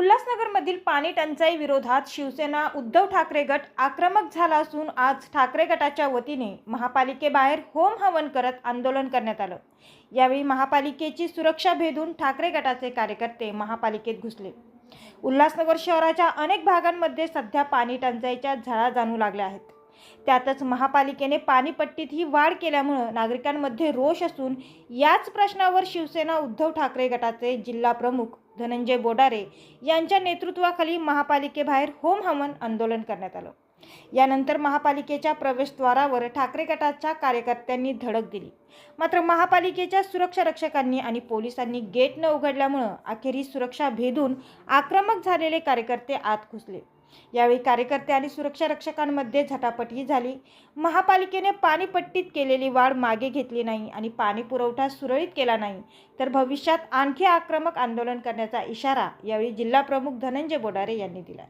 उल्हासनगरमधील पाणी टंचाई विरोधात शिवसेना उद्धव ठाकरे गट आक्रमक झाला असून आज ठाकरे गटाच्या वतीने महापालिकेबाहेर होम हवन करत आंदोलन करण्यात आलं. यावेळी महापालिकेची सुरक्षा भेदून ठाकरे गटाचे कार्यकर्ते महापालिकेत घुसले. उल्हासनगर शहराच्या अनेक भागांमध्ये सध्या पाणी टंचाईच्या झळा जाणू लागल्या आहेत. त्यातच महापालिकेने पाणीपट्टीत ही वाढ केल्यामुळं नागरिकांमध्ये रोष असून याच प्रश्नावर शिवसेना उद्धव ठाकरे गटाचे जिल्हा प्रमुख धनंजय बोडारे यांच्या नेतृत्वाखाली महापालिकेबाहेर होम हवन आंदोलन करण्यात आलं. यानंतर महापालिकेच्या प्रवेशद्वारावर ठाकरे गटाच्या कार्यकर्त्यांनी धडक दिली. मात्र महापालिकेच्या सुरक्षा रक्षकांनी आणि पोलिसांनी गेट न उघडल्यामुळं अखेरीस सुरक्षा भेदून आक्रमक झालेले कार्यकर्ते आत घुसले. यावेळी कार्यकर्ते आणि सुरक्षा रक्षकांमध्ये झटापटही झाली. महापालिकेने पाणीपट्टीत केलेली वाढ मागे घेतली नाही आणि पाणी पुरवठा सुरळीत केला नाही तर भविष्यात आणखी आक्रमक आंदोलन करण्याचा इशारा यावेळी जिल्हाप्रमुख धनंजय बोडारे यांनी दिला.